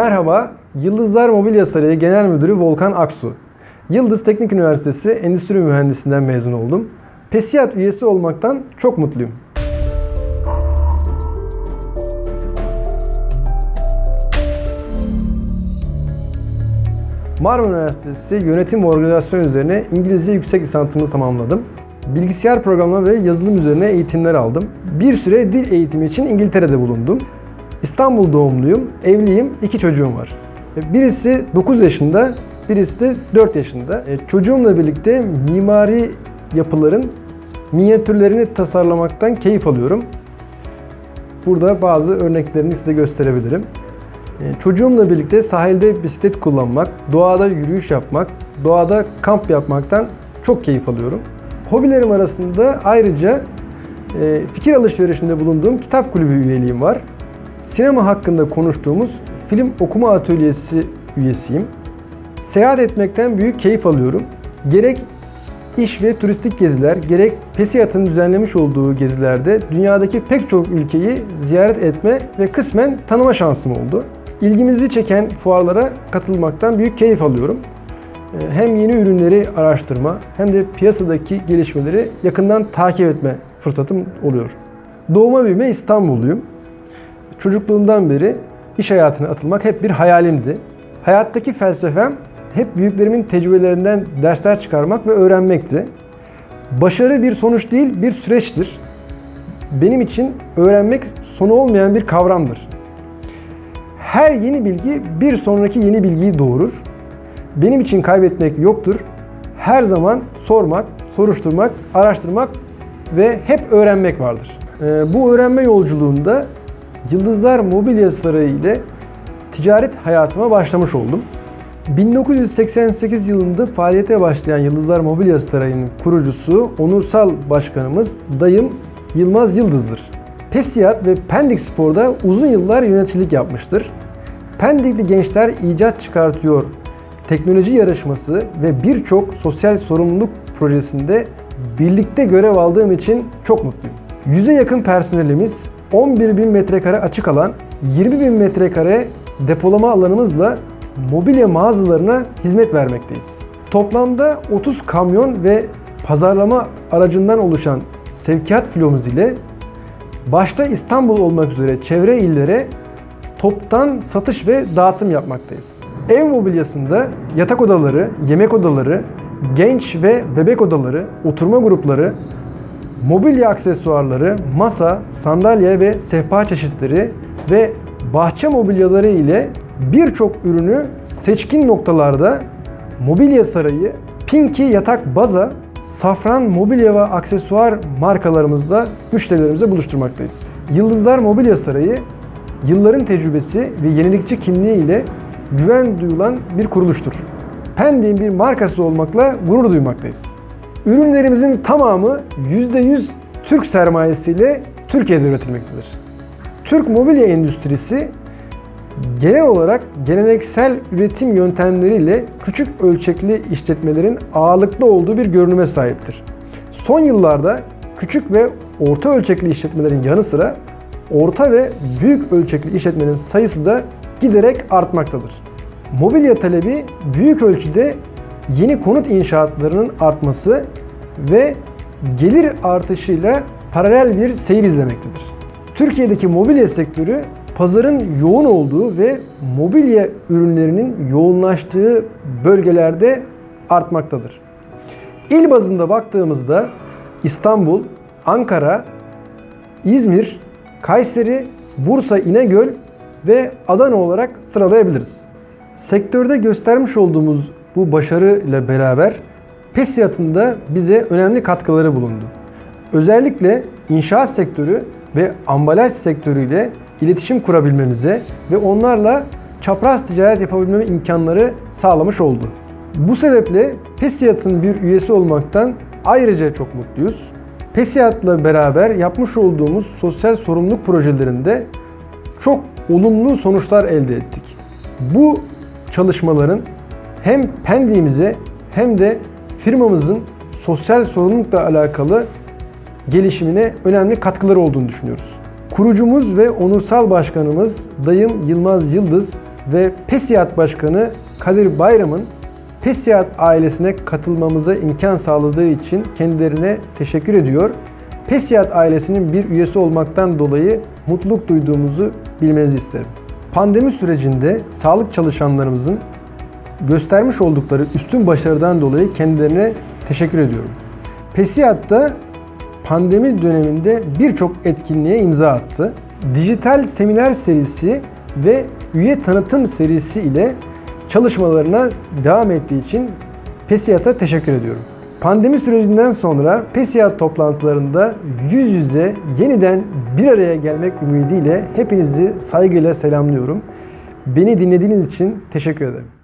Merhaba, Yıldızlar Mobilya Sarayı Genel Müdürü Volkan Aksu. Yıldız Teknik Üniversitesi Endüstri Mühendisliğinden mezun oldum. PESİAD üyesi olmaktan çok mutluyum. Marmara Üniversitesi Yönetim ve Organizasyon üzerine İngilizce yüksek lisansımı tamamladım. Bilgisayar programlama ve yazılım üzerine eğitimler aldım. Bir süre dil eğitimi için İngiltere'de bulundum. İstanbul doğumluyum, evliyim, iki çocuğum var. Birisi 9 yaşında, birisi de 4 yaşında. E, Çocuğumla birlikte mimari yapıların minyatürlerini tasarlamaktan keyif alıyorum. Burada bazı örneklerini size gösterebilirim. E, Çocuğumla birlikte sahilde bisiklet kullanmak, doğada yürüyüş yapmak, doğada kamp yapmaktan çok keyif alıyorum. Hobilerim arasında ayrıca e, fikir alışverişinde bulunduğum kitap kulübü üyeliğim var. Sinema hakkında konuştuğumuz film okuma atölyesi üyesiyim. Seyahat etmekten büyük keyif alıyorum. Gerek iş ve turistik geziler, gerek PESİAD'ın düzenlemiş olduğu gezilerde dünyadaki pek çok ülkeyi ziyaret etme ve kısmen tanıma şansım oldu. İlgimizi çeken fuarlara katılmaktan büyük keyif alıyorum. Ee, Hem yeni ürünleri araştırma hem de piyasadaki gelişmeleri yakından takip etme fırsatım oluyor. Doğuma büyüme İstanbulluyum. Çocukluğumdan beri iş hayatına atılmak hep bir hayalimdi. Hayattaki felsefem hep büyüklerimin tecrübelerinden dersler çıkarmak ve öğrenmekti. Başarı bir sonuç değil, bir süreçtir. Benim için öğrenmek sonu olmayan bir kavramdır. Her yeni bilgi bir sonraki yeni bilgiyi doğurur. Benim için kaybetmek yoktur. Her zaman sormak, soruşturmak, araştırmak ve hep öğrenmek vardır. Ee, Bu öğrenme yolculuğunda Yıldızlar Mobilya Sarayı ile ticaret hayatıma başlamış oldum. 1988 yılında faaliyete başlayan Yıldızlar Mobilya Sarayı'nın kurucusu, onursal başkanımız dayım Yılmaz Yıldız'dır. Pesiyat ve Pendik Spor'da uzun yıllar yöneticilik yapmıştır. Pendikli gençler icat çıkartıyor teknoloji yarışması ve birçok sosyal sorumluluk projesinde birlikte görev aldığım için çok mutluyum. Yüze yakın personelimiz 11 bin metrekare açık alan, 20 bin metrekare depolama alanımızla mobilya mağazalarına hizmet vermekteyiz. Toplamda 30 kamyon ve pazarlama aracından oluşan sevkiyat filomuz ile başta İstanbul olmak üzere çevre illere toptan satış ve dağıtım yapmaktayız. Ev mobilyasında yatak odaları, yemek odaları, genç ve bebek odaları, oturma grupları, mobilya aksesuarları, masa, sandalye ve sehpa çeşitleri ve bahçe mobilyaları ile birçok ürünü seçkin noktalarda Mobilya Sarayı, Pinky Yatak Baza, Safran Mobilya ve Aksesuar markalarımızla müşterilerimize buluşturmaktayız. Yıldızlar Mobilya Sarayı, yılların tecrübesi ve yenilikçi kimliği ile güven duyulan bir kuruluştur. Pendik'in bir markası olmakla gurur duymaktayız. Ürünlerimizin tamamı %100 Türk sermayesiyle Türkiye'de üretilmektedir. Türk mobilya endüstrisi genel olarak geleneksel üretim yöntemleriyle küçük ölçekli işletmelerin ağırlıklı olduğu bir görünüme sahiptir. Son yıllarda küçük ve orta ölçekli işletmelerin yanı sıra orta ve büyük ölçekli işletmenin sayısı da giderek artmaktadır. Mobilya talebi büyük ölçüde yeni konut inşaatlarının artması ve gelir artışıyla paralel bir seyir izlemektedir. Türkiye'deki mobilya sektörü pazarın yoğun olduğu ve mobilya ürünlerinin yoğunlaştığı bölgelerde artmaktadır. İl bazında baktığımızda İstanbul, Ankara, İzmir, Kayseri, Bursa, İnegöl ve Adana olarak sıralayabiliriz. Sektörde göstermiş olduğumuz bu başarı ile beraber PESİAD'ın da bize önemli katkıları bulundu. Özellikle inşaat sektörü ve ambalaj sektörüyle iletişim kurabilmemize ve onlarla çapraz ticaret yapabilmeme imkanları sağlamış oldu. Bu sebeple PESİAD'ın bir üyesi olmaktan ayrıca çok mutluyuz. PESİAD'la beraber yapmış olduğumuz sosyal sorumluluk projelerinde çok olumlu sonuçlar elde ettik. Bu çalışmaların hem Pendik'imize hem de firmamızın sosyal sorumlulukla alakalı gelişimine önemli katkıları olduğunu düşünüyoruz. Kurucumuz ve onursal başkanımız dayım Yılmaz Yıldız ve PESİAD Başkanı Kadir Bayram'ın PESİAD ailesine katılmamıza imkan sağladığı için kendilerine teşekkür ediyor. PESİAD ailesinin bir üyesi olmaktan dolayı mutluluk duyduğumuzu bilmenizi isterim. Pandemi sürecinde sağlık çalışanlarımızın göstermiş oldukları üstün başarıdan dolayı kendilerine teşekkür ediyorum. PESİAD'da pandemi döneminde birçok etkinliğe imza attı. Dijital seminer serisi ve üye tanıtım serisi ile çalışmalarına devam ettiği için PESİAD'a teşekkür ediyorum. Pandemi sürecinden sonra PESİAD toplantılarında yüz yüze yeniden bir araya gelmek ümidiyle hepinizi saygıyla selamlıyorum. Beni dinlediğiniz için teşekkür ederim.